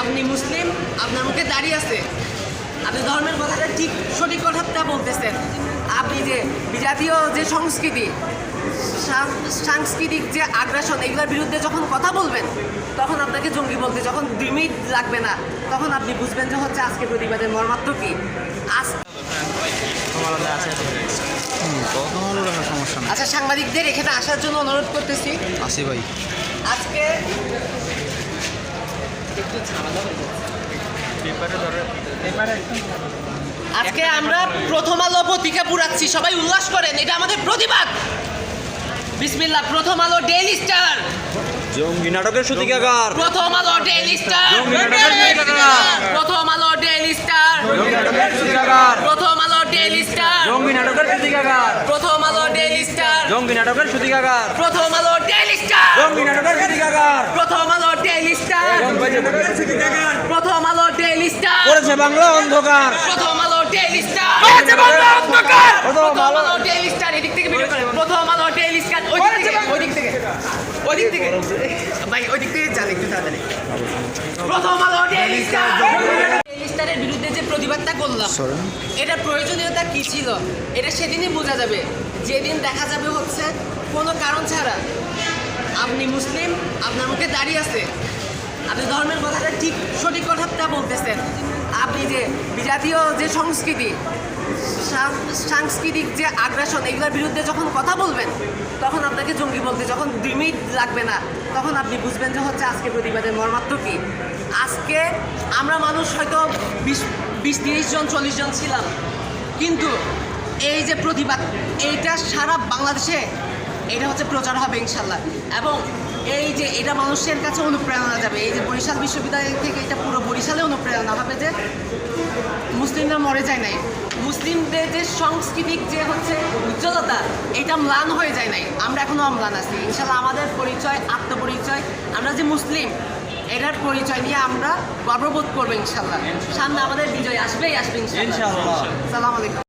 আপনি মুসলিম আপনার মুখে দাঁড়িয়ে আছে। আপনি ধর্মের কথাটা ঠিক সঠিক কথাটা বলতেছেন। আপনি যে বিজাতীয় যে সংস্কৃতি সাংস্কৃতিক যে আগ্রাসন এগুলোর বিরুদ্ধে যখন কথা বলবেন তখন আপনাকে জঙ্গি বলতে যখন দুই লাগবে না তখন আপনি বুঝবেন যে হচ্ছে আজকে প্রতিবাদের মর্মাত্ম কি। আজ আচ্ছা সাংবাদিকদের এখানে আসার জন্য অনুরোধ করতেছি। আসি ভাই। আজকে একটু ঝামেলা হয়ে আজকে আমরা প্রথম আলো পত্রিকা পুরাচ্ছি সবাই উল্লাস করেন এটা আমাদের প্রতিবাদ। বিসমিল্লাহ প্রথম আলো ডেইলি স্টার জঙ্গি নাটকের সূতিকাগার। প্রথম আলো ডেইলি স্টার জঙ্গি নাটকের সূতিকাগার। প্রথম আলো ডেইলি স্টার জঙ্গি নাটকের সূতিকাগার। প্রথম আলো ডেইলি স্টার জঙ্গি নাটকের সূতিকাগার। প্রথম আলো ডেইলি স্টার জঙ্গি নাটকের সূতিকাগার। প্রথম আলো ডেইলি স্টার জঙ্গি নাটকের সূতিকাগার। প্রথম প্রথম আলো ডেইলি স্টার করেছে বাংলা অন্ধকার। প্রথম আলো ডেইলি স্টার করেছে বাংলা অন্ধকার। প্রথম আলো ডেইলি স্টার এদিক থেকে ভিডিও করে প্রথম আলো ডেইলি স্টার ওই দিক থেকে ওই দিক থেকে ওই দিক থেকে। ভাই ওই দিক থেকে একটু তাড়াতাড়ি। প্রথম আলো ডেইলি স্টার ডেইলি স্টারের বিরুদ্ধে যে প্রতিবাদটা করলাম এটার প্রয়োজনীয়তা কি ছিল? এটা সেদিনই বোঝা যাবে। যেদিন দেখা যাবে হচ্ছে কোনো কারণ ছাড়া। আপনি মুসলিম আপনার মুখে দাঁড়িয়ে আছে। আপনি ধর্মের কথাটা ঠিক সঠিক কথাটা বলতেছেন। আপনি যে বিজাতীয় যে সংস্কৃতি সাংস্কৃতিক যে আগ্রাসন, এগুলোর বিরুদ্ধে যখন কথা বলবেন, তখন আপনাকে জঙ্গি বলতে যখন মিনিট লাগবে না, তখন আপনি বুঝবেন যে হচ্ছে আজকে প্রতিবাদের মর্মাত্ম কি। আজকে আমরা মানুষ হয়তো বিশ বিশ, তিরিশ জন, চল্লিশ জন ছিলাম, কিন্তু এই যে প্রতিবাদ, এইটা সারা বাংলাদেশে, এটা হচ্ছে প্রচার হবে ইনশাল্লাহ। এবং এই যে এটা মানুষের কাছে অনুপ্রেরণা যাবে। এই যে বরিশাল বিশ্ববিদ্যালয় থেকে এটা পুরো বরিশালে অনুপ্রেরণা হবে যে মুসলিমরা মরে যায় নাই। মুসলিমদের যে সাংস্কৃতিক যে হচ্ছে উজ্জ্বলতা এটা ম্লান হয়ে যায় নাই। আমরা এখনও অম্লান আছি। ইনশাল্লাহ আমাদের পরিচয় আত্মপরিচয় আমরা যে মুসলিম এটার পরিচয় নিয়ে আমরা গর্ববোধ করব ইনশাল্লাহ সামনে আমাদের বিজয় আসবেই আসবে ইনশাল্লাহ সালাম আলাইকুম।